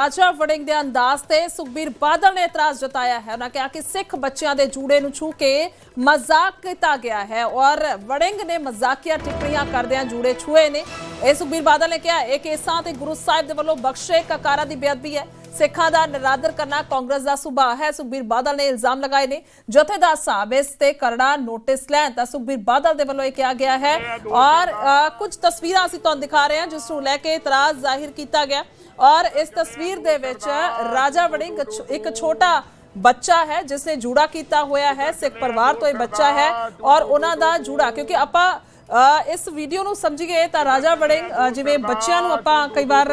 ਰਾਜਾ ਵੜਿੰਗ ਦੇ ਅੰਦਾਜ਼ ਤੇ ਸੁਖਬੀਰ ਬਾਦਲ ਨੇ ਇਤਰਾਜ਼ ਜਤਾਇਆ ਹੈ। ਉਹਨਾਂ ਕਿਹਾ ਕਿ ਸਿੱਖ ਬੱਚਿਆਂ ਦੇ ਜੂੜੇ ਨੂੰ ਛੂ ਕੇ ਮਜ਼ਾਕ ਕੀਤਾ ਗਿਆ ਹੈ ਔਰ ਵੜਿੰਗ ਨੇ ਮਜ਼ਾਕੀਆ ਟਿੱਪਣੀਆਂ ਕਰਦਿਆਂ ਜੂੜੇ ਛੂਏ ਨੇ। ਇਹ ਸੁਖਬੀਰ ਬਾਦਲ ਨੇ ਕਿਹਾ ਇਹ ਕੇਸਾਂ ਤੇ ਗੁਰੂ ਸਾਹਿਬ ਦੇ ਵੱਲੋਂ ਬਖਸ਼ੇ ਕਕਾਰਾਂ ਦੀ ਬੇਅਦਬੀ ਹੈ। ਸਿੱਖਾਂ ਦਾ ਨਿਰਾਦਰ ਕਰਨਾ ਕਾਂਗਰਸ ਦਾ ਸੁਭਾਅ ਹੈ। ਸੁਖਬੀਰ ਬਾਦਲ ਨੇ ਇਲਜ਼ਾਮ ਲਗਾਏ ਨੇ ਜਥੇਦਾਰ ਸਾਹਿਬ ਇਸ ਤੇ ਕਰੜਾ ਨੋਟਿਸ ਲੈਣ ਤਾਂ ਸੁਖਬੀਰ ਬਾਦਲ ਦੇ ਵੱਲੋਂ ਇਹ ਕਿਹਾ ਗਿਆ ਹੈ। ਔਰ ਅ, ਕੁਝ ਤਸਵੀਰਾਂ ਅਸੀਂ ਤੁਹਾਨੂੰ ਦਿਖਾ ਰਹੇ ਹਾਂ ਜਿਸ ਨੂੰ ਲੈ ਕੇ ਇਤਰਾਜ਼ ਜ਼ਾਹਿਰ ਕੀਤਾ ਗਿਆ। ਔਰ ਇਸ ਤਸਵੀਰ ਦੇ ਵਿੱਚ ਰਾਜਾ ਵੜਿੰਗ ਇੱਕ ਛੋਟਾ ਬੱਚਾ ਹੈ ਜਿਸ ਨੇ ਜੂੜਾ ਕੀਤਾ ਹੋਇਆ ਹੈ ਸਿੱਖ ਪਰਿਵਾਰ ਤੋਂ ਇਹ ਬੱਚਾ ਹੈ ਔਰ ਉਹਨਾਂ ਦਾ ਜੂੜਾ ਕਿਉਂਕਿ ਆਪਾਂ ਅ, ਇਸ ਵੀਡੀਓ ਨੂੰ ਸਮਝੀਏ ਤਾਂ ਰਾਜਾ ਵੜਿੰਗ ਜਿਵੇਂ ਬੱਚਿਆਂ ਨੂੰ ਆਪਾਂ ਕਈ ਵਾਰ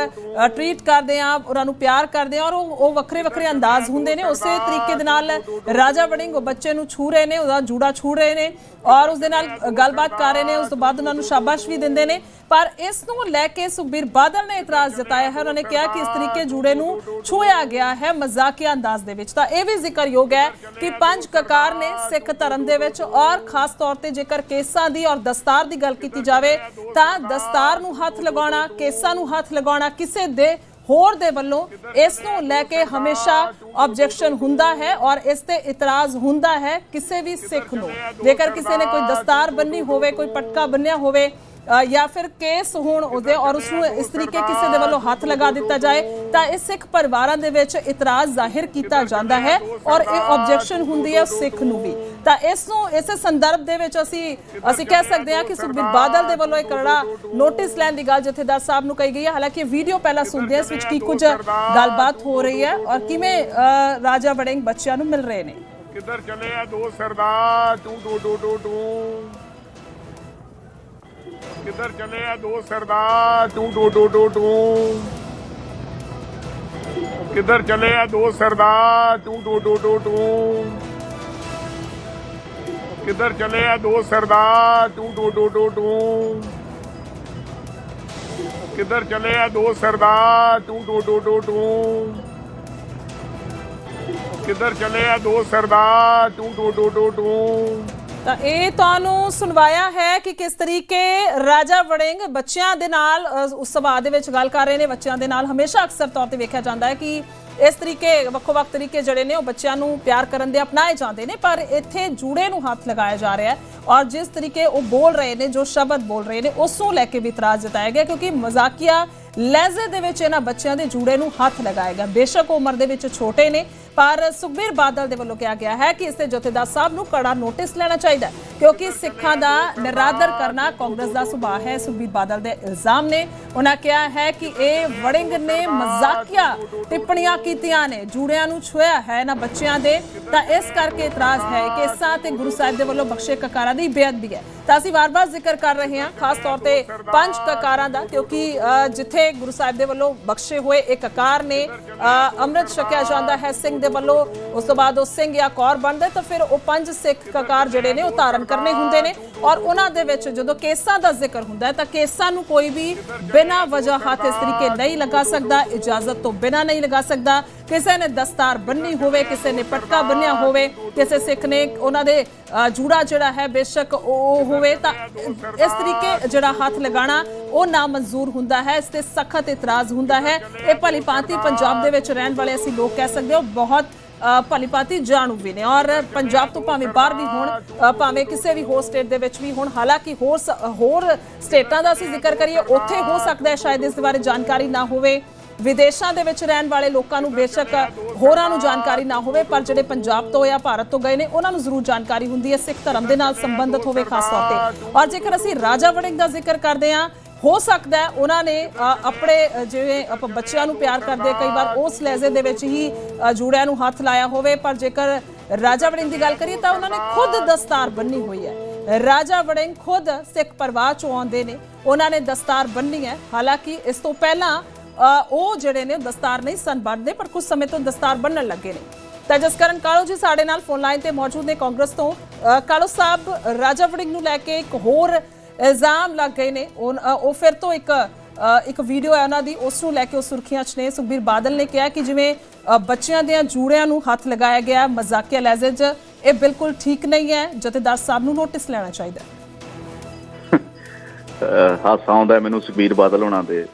ਟ੍ਰੀਟ ਕਰਦੇ ਆ ਉਹਨਾਂ ਨੂੰ ਪਿਆਰ ਕਰਦੇ ਆ ਔਰ ਉਹ ਉਹ ਵੱਖਰੇ ਵੱਖਰੇ ਅੰਦਾਜ਼ ਹੁੰਦੇ ਨੇ ਉਸੇ ਤਰੀਕੇ ਦੇ ਨਾਲ ਰਾਜਾ ਵੜਿੰਗ ਉਹ ਬੱਚੇ ਨੂੰ ਛੂ ਰਹੇ ਨੇ ਉਹਦਾ ਜੂੜਾ ਛੂ ਰਹੇ ਨੇ ਔਰ ਉਸ ਦੇ ਨਾਲ ਗੱਲਬਾਤ ਕਰ ਰਹੇ ਨੇ ਉਸ ਤੋਂ ਬਾਅਦ ਉਹਨਾਂ ਨੂੰ ਸ਼ਾਬਾਸ਼ ਵੀ ਦਿੰਦੇ ਨੇ। ਪਰ ਇਸ ਨੂੰ ਲੈ ਕੇ ਸੁਖਬੀਰ ਬਾਦਲ ਨੇ ਇਤਰਾਜ਼ ਜਤਾਇਆ ਹੈ। ਉਹਨਾਂ ਨੇ ਕਿਹਾ ਕਿ ਇਸ ਤਰੀਕੇ ਜੂੜੇ ਨੂੰ ਛੂਇਆ ਗਿਆ ਹੈ ਮਜ਼ਾਕੀਆ ਅੰਦਾਜ਼ ਦੇ ਵਿੱਚ। ਤਾਂ ਇਹ ਵੀ ਜ਼ਿਕਰਯੋਗ ਹੈ ਕਿ ਪੰਜ ਕਕਾਰ ਨੇ ਸਿੱਖ ਧਰਮ ਦੇ ਵਿੱਚ ਔਰ ਖਾਸ ਤੌਰ ਤੇ ਜੇਕਰ ਕੇਸਾਂ ਦੀ ਔਰ ਦਸਤਾਰ ਦੀ ਗੱਲ ਕੀਤੀ ਜਾਵੇ, ਤਾਂ ਦਸਤਾਰ ਨੂੰ ਹੱਥ ਲਗਾਉਣਾ, ਕੇਸਾਂ ਨੂੰ ਹੱਥ ਲਗਾਉਣਾ ਕਿਸੇ ਦੇ ਹੋਰ ਦੇ ਵੱਲੋਂ ਇਸ ਨੂੰ ਲੈ ਕੇ ਹਮੇਸ਼ਾ ਆਬਜੈਕਸ਼ਨ ਹੁੰਦਾ ਹੈ ਔਰ ਇਸ ਤੇ ਇਤਰਾਜ਼ ਹੁੰਦਾ ਹੈ ਕਿਸੇ ਵੀ ਸਿੱਖ ਨੂੰ। ਜੇਕਰ ਕਿਸੇ ਨੇ ਕੋਈ ਦਸਤਾਰ ਬੰਨੀ ਹੋਵੇ, ਕੋਈ ਪਟਕਾ ਬੰਨਿਆ ਹੋਵੇ ਜਾਂ ਫਿਰ ਕੇਸ ਹੋਣ ਉਹਦੇ ਔਰ ਉਸ ਨੂੰ ਇਸ ਤਰੀਕੇ ਕਿਸੇ ਦੇ ਵੱਲੋਂ ਹੱਥ ਲਗਾ ਦਿੱਤਾ ਜਾਏ ਤਾਂ ਇਹ ਸਿੱਖ ਪਰਿਵਾਰਾਂ ਦੇ ਵਿੱਚ ਇਤਰਾਜ਼ ਜ਼ਾਹਿਰ ਕੀਤਾ ਜਾਂਦਾ ਹੈ ਔਰ ਇਹ ਆਬਜੈਕਸ਼ਨ ਹੁੰਦੀ ਹੈ ਸਿੱਖ ਨੂੰ ਵੀ। ਤਾਂ ਇਸ ਨੂੰ ਇਸੇ ਸੰਦਰਭ ਦੇ ਵਿੱਚ ਅਸੀਂ ਅਸੀਂ ਕਹਿ ਸਕਦੇ ਹਾਂ ਕਿ ਸੁਖਬੀਰ ਬਾਦਲ ਦੇ ਵੱਲੋਂ ਇਹ ਕਰੜਾ ਨੋਟਿਸ ਲੈਣ ਦੀ ਗੱਲ ਜਥੇਦਾਰ ਸਾਹਿਬ ਨੂੰ ਕਹੀ ਗਈ ਹੈ। ਹਾਲਾਂਕਿ ਵੀਡੀਓ ਪਹਿਲਾਂ ਸੁਣਦੇ ਹਾਂ ਇਸ ਵਿੱਚ ਕੀ ਕੁਝ ਗੱਲਬਾਤ ਹੋ ਰਹੀ ਹੈ ਔਰ ਕਿਵੇਂ ਰਾਜਾ ਵੜਿੰਗ ਬੱਚਿਆਂ ਨੂੰ ਮਿਲ ਰਹੇ ਨੇ? ਕਿੱਧਰ ਚੱਲੇ ਆ ਦੋ ਸਰਦਾਰ? To to to to to. ਕਿੱਧਰ ਚੱਲੇ ਆ ਦੋ ਸਰਦਾਰ to to to to to ਕਿੱਧਰ ਚੱਲੇ ਆ ਦੋ ਸਰਦਾਰ to to to to to ਕਿੱਧਰ ਚੱਲੇ ਆ ਦੋ ਸਰਦਾਰ to to to to to ਕਿੱਧਰ ਚੱਲੇ ਆ ਦੋ ਸਰਦਾਰ to to to to to ਕਿੱਧਰ ਚੱਲੇ ਆ ਦੋ ਸਰਦਾਰ to to to to to ਤਾਂ ਇਹ ਤੁਹਾਨੂੰ ਸੁਣਵਾਇਆ ਹੈ ਕਿ ਕਿਸ ਤਰੀਕੇ ਰਾਜਾ ਵੜਿੰਗ ਬੱਚਿਆਂ ਦੇ ਨਾਲ ਉਸ ਸਭਾ ਦੇ ਵਿੱਚ ਗੱਲ ਕਰ ਰਹੇ ਨੇ, ਬੱਚਿਆਂ ਦੇ ਨਾਲ ਹਮੇਸ਼ਾ ਅਕਸਰ ਤੌਰ ਤੇ ਵੇਖਿਆ ਜਾਂਦਾ ਹੈ ਕਿ ਇਸ ਤਰੀਕੇ, ਵੱਖੋ-ਵੱਖ ਤਰੀਕੇ ਜਿਹੜੇ ਨੇ ਉਹ ਬੱਚਿਆਂ ਨੂੰ ਪਿਆਰ ਕਰਨ ਦੇ ਅਪਣਾਏ ਜਾਂਦੇ ਨੇ, ਪਰ ਇੱਥੇ ਜੂੜੇ ਨੂੰ ਹੱਥ ਲਗਾਇਆ ਜਾ ਰਿਹਾ ਹੈ ਔਰ ਜਿਸ ਤਰੀਕੇ ਉਹ ਬੋਲ ਰਹੇ ਨੇ, ਜੋ ਸ਼ਬਦ ਬੋਲ ਰਹੇ ਨੇ, ਉਸ ਨੂੰ ਲੈ ਕੇ ਵੀ ਇਤਰਾਜ਼ ਜਤਾਇਆ ਗਿਆ ਕਿਉਂਕਿ ਮਜ਼ਾਕੀਆ ਲਹਿਜ਼ੇ ਦੇ ਵਿੱਚ ਇਹਨਾਂ ਬੱਚਿਆਂ ਦੇ ਜੂੜੇ ਨੂੰ ਹੱਥ ਲਗਾਇਆ ਗਿਆ। ਬੇਸ਼ੱਕ ਉਮਰ ਦੇ ਵਿੱਚ ਛੋਟੇ ਨੇ ਪਰ ਸੁਖਬੀਰ ਬਾਦਲ ਦੇ ਵੱਲੋਂ ਕਿਹਾ ਗਿਆ ਹੈ ਕਿ ਇਸ ਤੇ ਜਥੇਦਾਰ ਸਾਹਿਬ ਨੂੰ ਕੜਾ ਨੋਟਿਸ ਲੈਣਾ ਚਾਹੀਦਾ ਕਿਉਂਕਿ ਸਿੱਖਾਂ ਦਾ ਨਿਰਾਦਰ ਕਰਨਾ ਕਾਂਗਰਸ ਦਾ ਸੁਭਾਅ ਹੈ। ਸੁਖਬੀਰ ਬਾਦਲ ਦੇ ਇਲਜ਼ਾਮ ਨੇ ਉਹਨਾਂ ਕਿਹਾ ਹੈ ਕਿ ਇਹ ਵੜਿੰਗ ਨੇ ਮਜ਼ਾਕੀਆ ਟਿੱਪਣੀਆਂ ਕੀਤੀਆਂ ਨੇ ਜੂੜਿਆਂ ਨੂੰ ਛੁਇਆ ਹੈ ਇਹਨਾਂ ਬੱਚਿਆਂ ਦੇ। ਤਾਂ ਇਸ ਕਰਕੇ ਇਤਰਾਜ਼ ਹੈ ਕਿ ਇਸਾਂ ਤੇ ਗੁਰੂ ਸਾਹਿਬ ਦੇ ਵੱਲੋਂ ਬਖਸ਼ੇ ਕਕਾਰਾਂ ਦੀ ਬੇਅਦਬੀ ਹੈ। ਤਾਂ ਅਸੀਂ ਵਾਰ-ਵਾਰ ਜ਼ਿਕਰ ਕਰ ਰਹੇ ਹਾਂ ਖਾਸ ਤੌਰ ਤੇ ਪੰਜ ਕਕਾਰਾਂ ਦਾ ਕਿਉਂਕਿ ਅ, ਜਿੱਥੇ ਗੁਰੂ ਸਾਹਿਬ ਦੇ ਵੱਲੋਂ ਬਖਸ਼ੇ ਹੋਏ ਇੱਕ ਕਕਾਰ ਨੇ ਅ, ਅੰਮ੍ਰਿਤ ਛਕਿਆ ਜਾਂਦਾ ਹੈ ਸਿੰਘ ਦੇ ਵੱਲੋਂ ਉਸ ਤੋਂ ਬਾਅਦ ਉਹ ਸਿੰਘ ਜਾਂ ਕੌਰ ਬਣਦਾ ਤਾਂ ਫਿਰ ਉਹ ਪੰਜ ਸਿੱਖ ਕਕਾਰ ਜਿਹੜੇ ਨੇ ਉਹ ਧਾਰਨ ਕਰਨੇ ਹੁੰਦੇ ਨੇ। ਔਰ ਉਹਨਾਂ ਦੇ ਵਿੱਚ ਜਦੋਂ ਕੇਸਾਂ ਦਾ ਜ਼ਿਕਰ ਹੁੰਦਾ ਹੈ ਤਾਂ ਕੇਸਾਂ ਨੂੰ ਕੋਈ ਵੀ ਬਿਨਾਂ ਵਜ੍ਹਾ ਹੱਥ ਇਸ ਤਰੀਕੇ ਨਹੀਂ ਲਗਾ ਸਕਦਾ, ਇਜਾਜ਼ਤ ਤੋਂ ਬਿਨਾਂ ਨਹੀਂ ਲਗਾ ਸਕਦਾ। ਕਿਸੇ ਨੇ ਦਸਤਾਰ ਬੰਨੀ ਹੋਵੇ ਕਿਸੇ ਨੇ ਪਟਕਾ ਬੰਨਿਆ ਹੋਵੇ ਕਿਸੇ ਸਿੱਖ ਨੇ ਉਹਨਾਂ ਦੇ ਜੂੜਾ ਜਿਹੜਾ ਹੈ ਬੇਸ਼ੱਕ ਉਹ ਹੋਵੇ ਤਾਂ ਇਸ ਤਰੀਕੇ ਜਿਹੜਾ ਹੱਥ ਲਗਾਉਣਾ ਉਹ ਨਾ ਮਨਜ਼ੂਰ ਹੁੰਦਾ ਹੈ ਇਸ ਤੇ ਸਖਤ ਇਤਰਾਜ਼ ਹੁੰਦਾ ਹੈ। ਇਹ ਭਲੀ ਭਾਂਤੀ ਪੰਜਾਬ ਦੇ ਵਿੱਚ ਰਹਿਣ ਵਾਲੇ ਅਸੀਂ ਲੋਕ ਕਹਿ ਸਕਦੇ ਹਾਂ ਬਹੁਤ ਅ, ਜਾਣੂ ਵੀ ਨੇ। ਔਰ ਪੰਜਾਬ ਤੋਂ ਭਾਵੇਂ ਬਾਹਰ ਵੀ ਹੋਣ ਭਾਵੇਂ ਕਿਸੇ ਵੀ ਹੋਰ ਸਟੇਟ ਦੇ ਵਿੱਚ ਵੀ ਹੋਣ ਹਾਲਾਂਕਿ ਹੋਰ ਸ- ਹੋਰ ਸਟੇਟਾਂ ਦਾ ਅਸੀਂ ਜ਼ਿਕਰ ਕਰੀਏ ਉੱਥੇ ਹੋ ਸਕਦਾ ਹੈ ਸ਼ਾਇਦ ਇਸ ਦੇ ਬਾਰੇ ਜਾਣਕਾਰੀ ਨਾ ਹੋਵੇ। ਵਿਦੇਸ਼ਾਂ ਦੇ ਵਿੱਚ ਰਹਿਣ ਵਾਲੇ ਲੋਕਾਂ ਨੂੰ ਬੇਸ਼ੱਕ ਹੋਰਾਂ ਨੂੰ ਜਾਣਕਾਰੀ ਨਾ ਹੋਵੇ, ਪਰ ਜਿਹੜੇ ਪੰਜਾਬ ਤੋਂ ਜਾਂ ਭਾਰਤ ਤੋਂ ਗਏ ਨੇ, ਉਹਨਾਂ ਨੂੰ ਜ਼ਰੂਰ ਜਾਣਕਾਰੀ ਹੁੰਦੀ ਹੈ, ਸਿੱਖ ਧਰਮ ਦੇ ਨਾਲ ਸੰਬੰਧਿਤ ਹੋਵੇ ਖਾਸ ਤੌਰ ਤੇ। ਔਰ ਜੇਕਰ ਅਸੀਂ ਰਾਜਾ ਵੜਿੰਗ ਦਾ ਜ਼ਿਕਰ ਕਰਦੇ ਹਾਂ, ਹੋ ਸਕਦਾ ਹੈ ਉਹਨਾਂ ਨੇ ਆਪਣੇ ਜਿਵੇਂ ਆਪਾਂ ਬੱਚਿਆਂ ਨੂੰ ਪਿਆਰ ਕਰਦੇ ਕਈ ਵਾਰ ਉਸ ਲਹਿਜ਼ੇ ਦੇ ਵਿੱਚ ਹੀ ਜੂੜਿਆਂ ਨੂੰ ਹੱਥ ਲਾਇਆ ਹੋਵੇ, ਪਰ ਜੇਕਰ ਰਾਜਾ ਵੜਿੰਗ ਦੀ ਗੱਲ ਕਰੀਏ ਤਾਂ ਉਹਨਾਂ ਨੇ ਖੁਦ ਦਸਤਾਰ ਬੰਨੀ ਹੋਈ ਹੈ। ਰਾਜਾ ਵੜਿੰਗ ਖੁਦ ਸਿੱਖ ਪਰਿਵਾਰ ਚੋਂ ਆਉਂਦੇ ਨੇ, ਉਹਨਾਂ ਨੇ ਦਸਤਾਰ ਬੰਨੀ ਹੈ। ਹਾਲਾਂਕਿ ਇਸ ਤੋਂ ਪਹਿਲਾਂ ਉਹ ਜਿਹੜੇ ਨੇ ਦਸਤਾਰ ਨਹੀਂ ਸਨ ਬੰਨਦੇ ਪਰ ਕੁਝ ਸਮੇਂ ਤੋਂ ਦਸਤਾਰ ਬੰਨਣ ਲੱਗੇ ਨੇ। ਤਾਂ ਕਾਲੋ ਜੀ ਸਾਡੇ ਨਾਲ ਫੋਨ ਲਾਈਨ ਤੇ ਮੌਜੂਦ ਨੇ ਕਾਂਗਰਸ ਤੋਂ। ਕਾਲੋ ਸਾਹਿਬ ਰਾਜਾ ਵੜਿੰਗ ਨੂੰ ਲੈ ਕੇ ਇੱਕ ਹੋਰ ਇਲਜ਼ਾਮ ਲੱਗ ਗਏ ਨੇ। ਉਹ ਫਿਰ ਤੋਂ ਇੱਕ ਇੱਕ ਵੀਡੀਓ ਹੈ ਉਹਨਾਂ ਦੀ। ਉਸ ਨੂੰ ਲੈ ਕੇ ਉਹ ਸੁਰਖੀਆਂ 'ਚ ਨੇ। ਸੁਖਬੀਰ ਬਾਦਲ ਨੇ ਕਿਹਾ ਕਿ ਜਿਵੇਂ ਬੱਚਿਆਂ ਦੇ ਜੂੜਿਆਂ ਨੂੰ ਹੱਥ ਲਗਾਇਆ ਗਿਆ ਹੈ, ਮਜ਼ਾਕੀਆ ਲਹਿਜ਼ੇ 'ਚ ਇਹ ਬਿਲਕੁਲ ਠੀਕ ਨਹੀਂ ਹੈ। ਜਥੇਦਾਰ ਸਾਹਿਬ ਨੂੰ ਨੋਟਿਸ ਲੈਣਾ ਚਾਹੀਦਾ। ਹਾਸਾ ਆਉਂਦਾ ਮੈਨੂੰ ਸੁਖਬੀਰ ਬਾਦਲ ਹੋਣਾ ਦੇ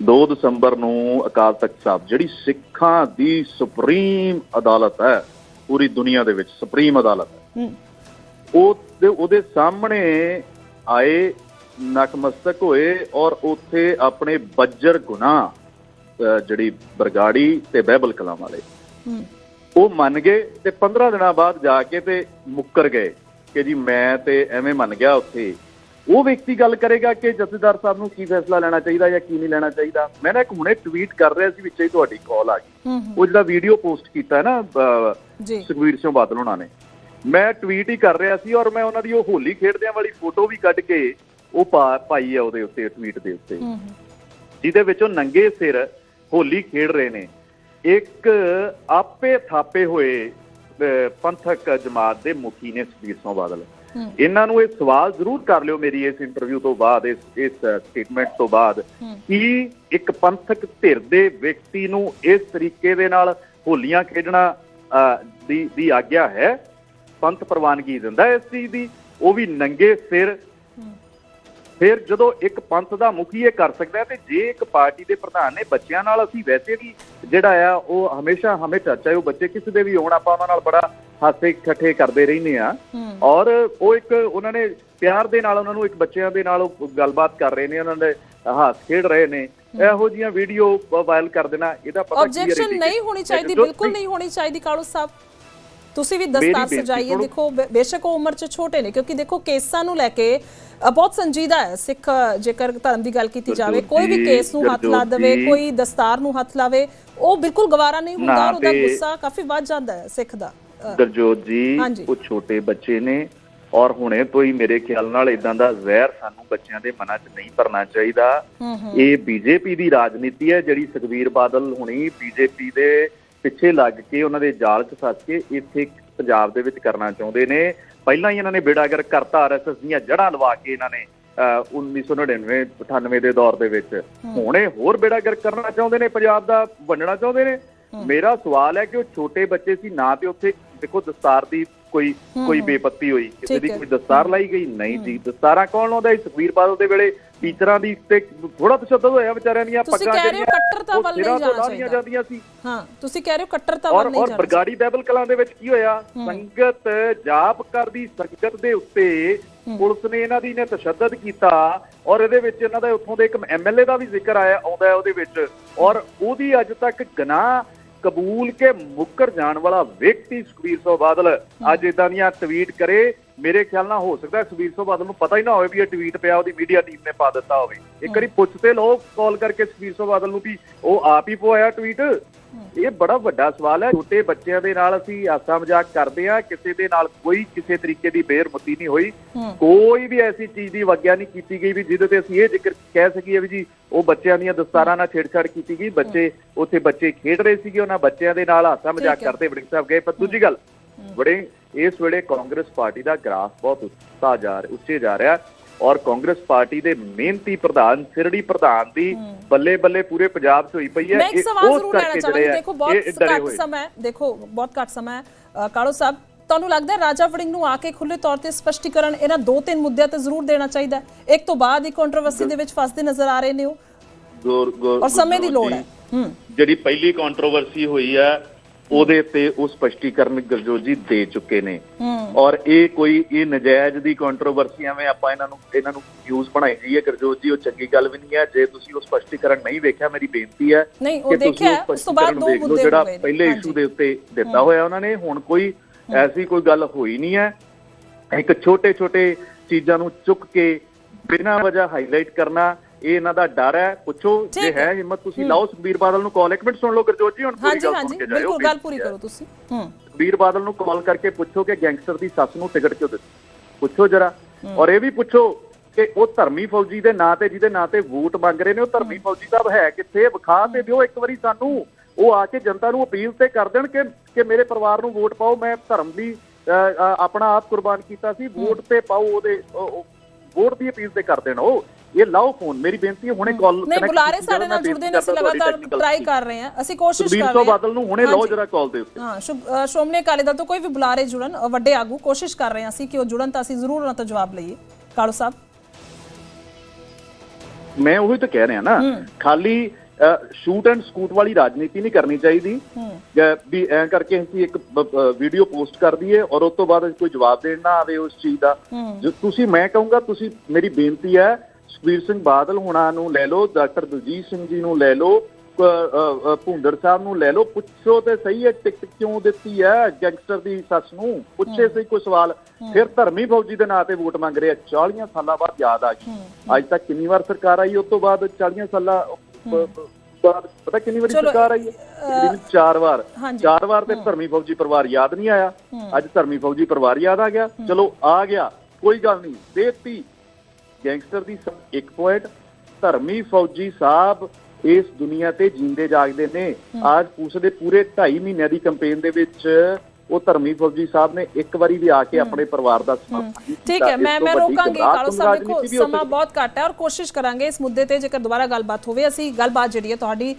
2 ਦਸੰਬਰ ਨੂੰ ਅਕਾਲ ਤਖਤ ਸਾਹਿਬ ਜਿਹੜੀ ਸਿੱਖਾਂ ਦੀ ਸੁਪਰੀਮ ਅਦਾਲਤ ਹੈ ਪੂਰੀ ਦੁਨੀਆ ਦੇ ਵਿੱਚ ਸੁਪਰੀਮ ਅਦਾਲਤ ਹੈ। ਉਹ ਤੇ ਉਹਦੇ ਸਾਹਮਣੇ ਆਏ ਨਕਮਸਤਕ ਹੋਏ ਔਰ ਉੱਥੇ ਆਪਣੇ ਬੱਜਰ ਗੁਨਾਹ ਜਿਹੜੀ ਬਰਗਾੜੀ ਤੇ ਬਹਿਬਲ ਕਲਾਮ ਵਾਲੇ ਉਹ ਮੰਨ ਗਏ ਤੇ 15 ਦਿਨਾਂ ਬਾਅਦ ਜਾ ਕੇ ਤੇ ਮੁੱਕਰ ਗਏ ਕਿ ਜੀ ਮੈਂ ਤੇ ਐਵੇਂ ਮੰਨ ਗਿਆ ਉੱਥੇ। ਉਹ ਵਿਅਕਤੀ ਗੱਲ ਕਰੇਗਾ ਕਿ ਜਥੇਦਾਰ ਸਾਹਿਬ ਨੂੰ ਕੀ ਫੈਸਲਾ ਲੈਣਾ ਚਾਹੀਦਾ ਜਾਂ ਕੀ ਨਹੀਂ ਲੈਣਾ ਚਾਹੀਦਾ। ਮੈਂ ਨਾ ਇੱਕ ਹੁਣੇ ਟਵੀਟ ਕਰ ਰਿਹਾ ਸੀ ਵਿੱਚ ਹੀ ਤੁਹਾਡੀ ਕਾਲ ਆ ਗਈ। ਉਹ ਜਿਹੜਾ ਵੀਡੀਓ ਪੋਸਟ ਕੀਤਾ ਹੈ ਨਾ ਸੁਖਬੀਰ ਸਿੰਘ ਬਾਦਲ ਹੋਣਾ ਨੇ। ਮੈਂ ਟਵੀਟ ਹੀ ਕਰ ਰਿਹਾ ਸੀ ਔਰ ਮੈਂ ਉਹਨਾਂ ਦੀ ਉਹ ਹੋਲੀ ਖੇਡਦਿਆਂ ਵਾਲੀ ਫੋਟੋ ਵੀ ਕੱਢ ਕੇ ਉਹ ਪਾਈ ਹੈ ਉਹਦੇ ਉੱਤੇ ਟਵੀਟ ਦੇ ਉੱਤੇ। ਜਿਹਦੇ ਵਿੱਚ ਉਹ ਨੰਗੇ ਸਿਰ ਹੋਲੀ ਖੇਡ ਰਹੇ ਨੇ। ਇੱਕ ਆਪੇ ਥਾਪੇ ਹੋਏ ਪੰਥਕ ਜਮਾਤ ਦੇ ਮੁਖੀ ਨੇ ਸੁਖਬੀਰ ਸਿੰਘ ਬਾਦਲ। ਇਹਨਾਂ ਨੂੰ ਇਹ ਸਵਾਲ ਜ਼ਰੂਰ ਕਰ ਲਿਓ ਮੇਰੀ ਇਸ ਇੰਟਰਵਿਊ ਤੋਂ ਬਾਅਦ ਇਸ ਇਸ ਸਟੇਟਮੈਂਟ ਤੋਂ ਬਾਅਦ। ਕਿ ਇੱਕ ਪੰਥਕ ਧਿਰ ਦੇ ਵਿਅਕਤੀ ਨੂੰ ਇਸ ਤਰੀਕੇ ਦੇ ਨਾਲ ਹੋਲੀਆਂ ਖੇਡਣਾ ਦੀ ਦੀ ਆਗਿਆ ਹੈ। ਪੰਥ ਪ੍ਰਵਾਨਗੀ ਦਿੰਦਾ ਹੈ ਇਸ ਚੀਜ਼ ਦੀ। ਉਹ ਵੀ ਨੰਗੇ ਸਿਰ ਫਿਰ ਜਦੋਂ ਇੱਕ ਪੰਥ ਦਾ ਮੁਖੀ ਇਹ ਕਰ ਸਕਦਾ ਤੇ ਜੇ ਇੱਕ ਪਾਰਟੀ ਦੇ ਪ੍ਰਧਾਨ ਨੇ ਬੱਚਿਆਂ ਨਾਲ ਅਸੀਂ ਵੈਸੇ ਵੀ ਜਿਹੜਾ ਆ ਉਹ ਹਮੇਸ਼ਾ ਹਮੇਸ਼ਾ ਚਾਹੇ ਉਹ ਬੱਚੇ ਕਿਸੇ ਦੇ ਵੀ ਹੋਣ ਆਪਾਂ ਉਹਨਾਂ ਨਾਲ ਬੜਾ ਹਾਸੇ ਇਕੱਠੇ ਕਰਦੇ ਰਹਿੰਦੇ ਆ ਔਰ ਉਹ ਇੱਕ ਉਹਨਾਂ ਨੇ ਪਿਆਰ ਦੇ ਨਾਲ ਉਹਨਾਂ ਨੂੰ ਇੱਕ ਬੱਚਿਆਂ ਦੇ ਨਾਲ ਉਹ ਗੱਲਬਾਤ ਕਰ ਰਹੇ ਨੇ ਉਹਨਾਂ ਦੇ ਹਾਸ ਖੇਡ ਰਹੇ ਨੇ। ਇਹੋ ਜੀਆਂ ਵੀਡੀਓ ਵਾਇਰਲ ਕਰ ਦੇਣਾ ਇਹਦਾ ਪਤਾ ਕੀ ਹੈ ਆਬਜੈਕਸ਼ਨ ਰੇਡੀ? ਨਹੀਂ ਹੋਣੀ ਚਾਹੀਦੀ ਜੋ- ਬਿਲਕੁਲ ਨਹੀਂ ਹੋਣੀ ਚਾਹੀਦੀ ਕਾਲੂ ਸਾਹਿਬ। ਤੁਸੀਂ ਵੀ ਦਸਤਾਰ ਸਜਾਈਏ। ਦੇਖੋ ਬੇਸ਼ੱਕ ਉਹ ਉਮਰ 'ਚ ਛੋਟੇ ਨੇ ਕਿਉਂਕਿ ਦੇਖੋ ਕੇਸਾਂ ਨੂੰ ਲੈ ਕੇ ਬਹੁਤ ਸੰਜੀਦਾ ਹੈ ਸਿੱਖ ਜੇਕਰ ਧਰਮ ਦੀ ਗੱਲ ਕੀਤੀ ਜਾਵੇ ਕੋਈ ਵੀ ਕੇਸ ਨੂੰ ਹੱਥ ਲਾ ਦੇਵੇ। ਕੋਈ ਦਸਤਾਰ ਨੂੰ ਹੱਥ ਲਾਵੇ ਉਹ ਬਿਲਕੁਲ ਗਵਾਰਾ ਨਹੀਂ ਹੁੰਦਾ ਔਰ ਉਹਦਾ ਗੁੱਸਾ ਕਾਫੀ ਵੱਧ ਜਾਂਦਾ ਹੈ ਸਿੱਖ ਦਾ ਗੁਰਜੋਤ ਜੀ। ਉਹ ਛੋਟੇ ਬੱਚੇ ਨੇ ਔਰ ਹੁਣੇ ਤੋਂ ਹੀ ਮੇਰੇ ਖਿਆਲ ਨਾਲ ਇਦਾਂ ਦਾ ਜ਼ਹਿਰ ਸਾਨੂੰ ਬੱਚਿਆਂ ਦੇ ਮਨਾਂ 'ਚ ਨਹੀਂ ਭਰਨਾ ਚਾਹੀਦਾ ਇਹ ਬੀਜੇਪੀ ਦੀ ਰਾਜਨੀਤੀ ਹੈ ਜਿਹੜੀ ਸੁਖਬੀਰ ਬਾਦਲ ਹੁਣੀ ਬੀਜੇਪੀ ਦੇ ਪਿੱਛੇ ਲੱਗ ਕੇ ਉਹਨਾਂ ਦੇ ਜਾਲ 'ਚ ਫਸ ਕੇ ਇੱਥੇ ਪੰਜਾਬ ਦੇ ਵਿੱਚ ਕਰਨਾ ਚਾਹੁੰਦੇ ਨੇ। ਪਹਿਲਾਂ ਹੀ ਇਹਨਾਂ ਨੇ ਬੇੜਾਗਰ ਕਰਤਾ ਆਰਐਸਐਸ ਦੀਆਂ ਜੜ੍ਹਾਂ ਲਵਾ ਕੇ ਇਹਨਾਂ ਨੇ ਅਹ, 1999 98 ਦੇ ਦੌਰ ਦੇ ਵਿੱਚ। ਹੁਣ ਇਹ ਹੋਰ ਬੇੜਾਗਰ ਕਰਨਾ ਚਾਹੁੰਦੇ ਨੇ ਪੰਜਾਬ ਦਾ ਵੰਡਣਾ ਚਾਹੁੰਦੇ ਨੇ। ਮੇਰਾ ਸਵਾਲ ਹੈ ਕਿ ਉਹ ਛੋਟੇ ਬੱਚੇ ਸੀ ਨਾ ਤੇ ਉੱਥੇ ਦੇਖੋ ਦਸਤਾਰ ਦੀ ਕੋਈ ਕੋਈ ਬੇਪੱਤੀ ਹੋਈ ਕਿਸੇ ਦੀ। ਕੋਈ ਦਸਤਾਰ ਲਾਈ ਗਈ? ਨਹੀਂ ਜੀ ਦਸਤਾਰਾਂ ਕੌਣ ਲਾਉਂਦਾ ਸੀ? ਸੁਖਬੀਰ ਬਾਦਲ ਦੇ ਵੇਲੇ ਟੀਚਰਾਂ ਦੀ ਤੇ ਥੋੜਾ ਤਸ਼ੱਦਦ ਹੋਇਆ ਵਿਚਾਰਿਆਂ ਦੀਆਂ ਤੁਸੀਂ ਪੱਗਾਂ ਕਹਿ ਰਹੇ ਹੋ ਜਿਹੜੀਆਂ ਕੱਟੜਤਾ ਉਹ ਵੱਲ ਨਹੀਂ ਜਾਣਾ ਚਾਹੀਦਾ। ਜਾਂਦੀਆਂ ਸੀ। ਹਾਂ ਤੁਸੀਂ ਕਹਿ ਰਹੇ ਹੋ ਕੱਟੜਤਾ ਔਰ ਵੱਲ ਨਹੀਂ ਔਰ ਜਾਣਾ ਬਰਗਾੜੀ ਬਾਈਬਲ ਕਲਾਂ ਦੇ ਵਿੱਚ ਕੀ ਹੋਇਆ? ਸੰਗਤ ਜਾਪ ਕਰਦੀ ਸੰਗਤ ਦੇ ਉੱਤੇ ਪੁਲਿਸ ਨੇ ਇਹਨਾਂ ਦੀ ਨੇ ਤਸ਼ੱਦਦ ਕੀਤਾ ਔਰ ਇਹਦੇ ਵਿੱਚ ਇਹਨਾਂ ਦਾ ਉੱਥੋਂ ਦੇ ਇੱਕ ਐਮਐਲਏ ਦਾ ਵੀ ਜ਼ਿਕਰ ਆਇਆ ਆਉਂਦਾ ਹੈ ਉਹਦੇ ਵਿੱਚ। ਔਰ ਉਹਦੀ ਅੱਜ ਤੱਕ ਗਨਾਹ ਕਬੂਲ ਕੇ ਮੁੱਕਰ ਜਾਣ ਵਾਲਾ ਵਿਅਕਤੀ ਸੁਖਬੀਰ ਸਿੰਘ ਬਾਦਲ ਅੱਜ ਇਦਾਂ ਦੀਆਂ ਟਵੀਟ ਕਰੇ ਮੇਰੇ ਖਿਆਲ ਨਾਲ ਹੋ ਸਕਦਾ ਹੈ ਸੁਖਬੀਰ ਸਿੰਘ ਬਾਦਲ ਨੂੰ ਪਤਾ ਹੀ ਨਾ ਹੋਵੇ ਵੀ ਇਹ ਟਵੀਟ ਪਿਆ ਉਹਦੀ ਮੀਡੀਆ ਟੀਮ ਨੇ ਪਾ ਦਿੱਤਾ ਹੋਵੇ। ਇੱਕ ਵਾਰੀ ਪੁੱਛ ਤੇ ਲਓ ਕਾਲ ਕਰਕੇ ਸੁਖਬੀਰ ਸਿੰਘ ਬਾਦਲ ਨੂੰ ਵੀ ਉਹ ਆਪ ਹੀ ਪਵਾਇਆ ਟਵੀਟ ਇਹ ਬੜਾ ਵੱਡਾ ਸਵਾਲ ਹੈ ਛੋਟੇ ਬੱਚਿਆਂ ਦੇ ਨਾਲ ਅਸੀਂ ਹਾਸਾ ਮਜ਼ਾਕ ਕਰਦੇ ਆ ਕਿਸੇ ਦੇ ਨਾਲ ਕੋਈ ਕਿਸੇ ਤਰੀਕੇ ਦੀ ਬੇਰਮਤੀ ਨਹੀਂ ਹੋਈ। ਕੋਈ ਵੀ ਐਸੀ ਚੀਜ਼ ਦੀ ਵਾਗਿਆ ਨਹੀਂ ਕੀਤੀ ਗਈ ਵੀ ਜਿਹਦੇ ਤੇ ਅਸੀਂ ਇਹ ਜ਼ਿਕਰ ਕਹਿ ਸਕੀਏ ਵੀ ਜੀ ਉਹ ਬੱਚਿਆਂ ਦੀਆਂ ਦਸਤਾਰਾਂ ਨਾਲ ਛੇੜਛਾੜ ਕੀਤੀ ਗਈ। ਬੱਚੇ ਉੱਥੇ ਬੱਚੇ ਖੇਡ ਰਹੇ ਸੀਗੇ ਉਹਨਾਂ ਬੱਚਿਆਂ ਦੇ ਨਾਲ ਹਾਸਾ ਮਜ਼ਾਕ। ਕਰਦੇ ਵੜਿੰਗ ਸਾਹਿਬ ਗਏ। ਪਰ ਦੂਜੀ ਗੱਲ ਬੜੇ ਇਸ ਵੇਲੇ ਕਾਂਗਰਸ ਪਾਰਟੀ ਦਾ ਗ੍ਰਾਫ ਬਹੁਤ ਉੱਚਾ ਜਾ ਰਿਹਾ ਉੱਚੇ ਜਾ ਰਿਹਾ ਔਰ ਕਾਂਗਰਸ ਪਾਰਟੀ ਦੇ ਮਿਹਨਤੀ ਪ੍ਰਧਾਨ ਸਿਰੜੀ ਪ੍ਰਧਾਨ ਦੀ ਬੱਲੇ ਬੱਲੇ ਪੂਰੇ ਪੰਜਾਬ 'ਚ ਹੋਈ ਪਈ ਹੈ। ਮੈਂ ਇੱਕ ਇਹ ਸਵਾਲ ਉਸ ਜ਼ਰੂਰ ਲੈਣਾ ਕਰਕੇ ਚਾਹਾਂਗੀ। ਜਿਹੜੇ ਆ, ਦੇਖੋ ਬਹੁਤ ਘੱਟ। ਸਮਾਂ ਹੈ। ਦੇਖੋ ਬਹੁਤ ਘੱਟ ਸਮਾਂ ਕਾਲੋ ਸਾਹਿਬ ਤੁਹਾਨੂੰ ਲੱਗਦਾ ਹੈ ਰਾਜਾ ਵੜਿੰਗ ਨੂੰ ਆ ਕੇ ਖੁੱਲੇ ਤੌਰ ਤੇ ਸਪਸ਼ਟੀਕਰਨ ਇਹਨਾਂ ਦੋ ਤਿੰਨ ਮੁੱਦਿਆਂ ਤੇ ਜ਼ਰੂਰ ਦੇਣਾ ਚਾਹੀਦਾ ਹੈ? ਇੱਕ ਤੋਂ ਬਾਅਦ ਹੀ ਕੰਟਰੋਵਰਸੀ ਦੇ ਵਿੱਚ ਫਸਦੇ ਨਜ਼ਰ ਆ ਰਹੇ ਨੇ ਉਹ। ਔਰ ਸਮੇਂ ਦੀ ਲੋੜ ਹੂੰ। ਜਿਹੜੀ ਪਹਿਲੀ ਕੰਟਰੋਵਰਸੀ ਹੋਈ ਹੈ ਉਹਦੇ ਤੇ ਉਹ ਸਪਸ਼ਟੀਕਰਨ ਗੁਰਜੋਤ ਜੀ ਦੇ ਚੁੱਕੇ ਨੇ। ਔਰ ਇਹ ਕੋਈ ਇਹ ਨਜਾਇਜ਼ ਦੀ ਕੰਟਰੋਵਰਸੀ ਐਵੇਂ ਆਪਾਂ ਇਹਨਾਂ ਨੂੰ ਇਹਨਾਂ ਨੂੰ ਨਿਊਜ਼ ਬਣਾਈ ਜੀ ਹੈ ਗੁਰਜੋਤ ਜੀ ਉਹ ਚੰਗੀ ਗੱਲ ਵੀ ਨਹੀਂ ਹੈ। ਜੇ ਤੁਸੀਂ ਉਹ ਸਪਸ਼ਟੀਕਰਨ ਨਹੀਂ ਵੇਖਿਆ ਮੇਰੀ ਬੇਨਤੀ ਹੈ ਉਹ ਕਿ ਤੁਸੀਂ ਦੇਖਿਆ ਹੈ, ਉਸ ਤੋਂ ਬਾਅਦ ਦੋ ਲਓ, ਮੁੱਦੇ ਜਿਹੜਾ। ਪਹਿਲੇ। ਇਸ਼ੂ ਦੇ ਉੱਤੇ ਦਿੱਤਾ ਹੋਇਆ ਉਹਨਾਂ ਨੇ। ਹੁਣ ਕੋਈ ਐਸੀ ਕੋਈ ਗੱਲ ਹੋਈ ਨਹੀਂ ਹੈ। ਇੱਕ ਛੋਟੇ ਛੋਟੇ ਚੀਜ਼ਾਂ ਨੂੰ ਚੁੱਕ ਕੇ ਬਿਨਾਂ ਵਜ੍ਹਾ ਹਾਈਲਾਈਟ ਕਰਨਾ ਇਹ ਇਹਨਾਂ ਦਾ ਡਰ ਹੈ। ਪੁੱਛੋ ਜੇ ਹੈ। ਹਿੰਮਤ ਤੁਸੀਂ ਲਾਓ ਸੁਖਬੀਰ ਬਾਦਲ ਨੂੰ ਕਾਲ ਇੱਕ ਮਿੰਟ ਸੁਣ ਲਓ ਗੁਰਜੋਤ ਜੀ ਹੁਣ ਪੂਰੀ ਗੱਲ ਸੁਣ ਕੇ ਜਾਇਓ। ਬਿਲਕੁਲ ਗੱਲ ਪੂਰੀ ਕਰੋ ਤੁਸੀਂ। ਹੂੰ। ਵੀਰ ਬਾਦਲ ਨੂੰ ਕਾਲ ਕਰਕੇ ਪੁੱਛੋ ਕਿ ਗੈਂਗਸਟਰ ਦੀ ਸੱਸ ਨੂੰ ਟਿਕਟ ਕਿਉਂ ਦਿੱਤੀ। ਪੁੱਛੋ ਜਰਾ। ਔਰ ਇਹ ਵੀ ਪੁੱਛੋ ਕਿ ਉਹ ਧਰਮੀ ਫੌਜੀ ਦੇ ਨਾਂ ਤੇ ਜਿਹਦੇ ਨਾਂ ਤੇ ਵੋਟ ਮੰਗ ਰਹੇ ਨੇ ਉਹ ਧਰਮੀ ਫੌਜੀ ਸਾਹਿਬ ਹੈ ਕਿੱਥੇ? ਵਿਖਾ ਤੇ ਦਿਓ ਇੱਕ ਵਾਰੀ ਸਾਨੂੰ। ਉਹ ਆ ਕੇ ਜਨਤਾ ਨੂੰ ਅਪੀਲ ਤੇ ਕਰ ਦੇਣ ਕਿ ਕਿ ਮੇਰੇ ਪਰਿਵਾਰ ਨੂੰ ਵੋਟ ਪਾਓ। ਮੈਂ ਧਰਮ ਦੀ ਆਪਣਾ ਆਪ ਕੁਰਬਾਨ ਕੀਤਾ ਸੀ। ਵੋਟ ਤੇ ਪਾਓ ਉਹਦੇ ਉਹ- ਉਹ- ਵੋਟ ਦੀ ਅਪੀਲ ਤੇ ਕਰ ਦੇਣ ਉਹ। ਇਹ ਲਾਓ ਫੋਨ ਮੇਰੀ ਬੇਨਤੀ ਹੈ ਹੁਣੇ ਕਾਲ ਨਹੀਂ ਬੁਲਾਰੇ ਸਾਡੇ ਨਾਲ ਜੁੜਦੇ ਨੇ ਅਸੀਂ ਲਗਾਤਾਰ ਟਰਾਈ ਕਰ ਰਹੇ ਹਾਂ। ਅਸੀਂ ਕੋਸ਼ਿਸ਼ ਸੁਖਬੀਰ ਕਰ ਰਹੇ ਹਾਂ। ਬਾਦਲ ਨੂੰ ਹੁਣੇ ਲਾਓ। ਜਰਾ ਕਾਲ ਦੇ ਉੱਤੇ। ਹਾਂ ਸ਼੍ਰੋਮਣੀ ਅਕਾਲੀ ਦਲ ਤੋਂ ਕੋਈ ਵੀ ਬੁਲਾਰੇ ਜੁੜਨ ਅ, ਵੱਡੇ ਆਗੂ ਕੋਸ਼ਿਸ਼ ਕਰ ਰਹੇ ਹਾਂ ਅਸੀਂ ਕਿ ਉਹ ਜੁੜਨ ਤਾਂ ਅਸੀਂ ਜ਼ਰੂਰ ਉਹਨਾਂ ਤੋਂ ਜਵਾਬ ਲਈਏ। ਕਾਲੂ ਸਾਹਿਬ? ਮੈਂ ਉਹੀ ਤਾਂ ਕਹਿ ਰਿਹਾ ਨਾ ਖਾਲੀ ਸ਼ੂਟ ਐਂਡ ਸਕੂਟ ਵਾਲੀ ਰਾਜਨੀਤੀ ਨਹੀਂ ਕਰਨੀ ਚਾਹੀਦੀ। ਵੀ ਐਂ ਕਰਕੇ ਅਸੀਂ ਇੱਕ ਵੀਡੀਓ ਪੋਸਟ ਕਰ ਦਈਏ ਔਰ ਉਸ ਤੋਂ ਬਾਅਦ ਕੋਈ ਜਵਾਬ ਦੇਣ ਨਾ ਆਵੇ ਉਸ ਚੀਜ਼ ਦਾ। ਜੋ ਤੁਸੀਂ ਮੈਂ ਕਹੂੰਗਾ ਤੁਸੀਂ ਮੇਰੀ ਬੇਨਤੀ ਹੈ ਸੁਖਬੀਰ ਸਿੰਘ ਬਾਦਲ ਹੁਣਾਂ ਨੂੰ ਲੈ ਲਓ ਡਾਕਟਰ ਦਲਜੀਤ ਸਿੰਘ ਜੀ ਨੂੰ ਲੈ ਲਓ ਭੁੰਦੜ ਸਾਹਿਬ ਨੂੰ ਲੈ ਲਓ ਪੁੱਛੋ ਤੇ ਸਹੀ ਹੈ ਟਿਕਟ ਕਿਉਂ ਦਿੱਤੀ ਹੈ ਗੈਂਗਸਟਰ ਦੀ ਸੱਸ ਨੂੰ? ਪੁੱਛੇ ਸਹੀ ਕੋਈ ਸਵਾਲ। ਫਿਰ ਧਰਮੀ ਫੌਜੀ ਦੇ ਨਾਂ ਤੇ ਵੋਟ ਮੰਗ ਰਹੇ ਆ। 40 ਸਾਲਾਂ ਬਾਅਦ ਯਾਦ ਆ ਗਈ। ਅੱਜ ਤੱਕ ਕਿੰਨੀ ਵਾਰ ਸਰਕਾਰ ਆਈ ਉਸ ਤੋਂ ਬਾਅਦ 40 ਸਾਲਾਂ ਬਾਅਦ ਪਤਾ ਕਿੰਨੀ ਵਾਰੀ ਸਰਕਾਰ ਆਈ ਹੈ? ਚਾਰ ਵਾਰ। ਚਾਰ ਵਾਰ ਤੇ ਧਰਮੀ ਫੌਜੀ ਪਰਿਵਾਰ ਯਾਦ ਨਹੀਂ ਆਇਆ। ਅੱਜ ਧਰਮੀ ਫੌਜੀ ਪਰਿਵਾਰ ਯਾਦ ਆ ਗਿਆ। ਚਲੋ ਆ ਗਿਆ। ਕੋਈ ਗੱਲ ਨਹੀਂ। ਦੇਤੀ। ਗੈਂਗਸਟਰ ਦੀ ਇੱਕ ਪੁਆਇੰਟ ਧਰਮੀ ਫੌਜੀ ਸਾਹਿਬ ਇਸ ਦੁਨੀਆ ਤੇ ਜਿੰਦੇ ਜਾਗਦੇ ਨੇ ਅੱਜ ਪੁਲਿਸ ਦੇ ਪੂਰੇ 2.5 ਮਹੀਨਿਆਂ ਦੀ ਕੈਂਪੇਨ ਦੇ ਵਿੱਚ ਉਹ ਧਰਮੀ ਫੌਜੀ ਸਾਹਿਬ ਨੇ ਇੱਕ ਵਾਰੀ ਵੀ ਆ ਕੇ ਆਪਣੇ ਪਰਿਵਾਰ ਦਾ ਸਮਰਥਨ ਠੀਕ। ਹੈ ਮੈਂ ਮੈਂ ਰੋਕਾਂਗੀ ਕਾਲੋ ਸਾਹਿਬ ਦੇਖੋ ਸਮਾਂ। ਬਹੁਤ ਘੱਟ ਹੈ ਔਰ ਕੋਸ਼ਿਸ਼ ਕਰਾਂਗੇ ਇਸ ਮੁੱਦੇ ਤੇ ਜੇਕਰ ਦੁਬਾਰਾ ਗੱਲਬਾਤ ਹੋਵੇ ਅਸੀਂ ਗੱਲਬਾਤ ਜਿਹੜੀ ਹੈ ਤੁਹਾਡੀ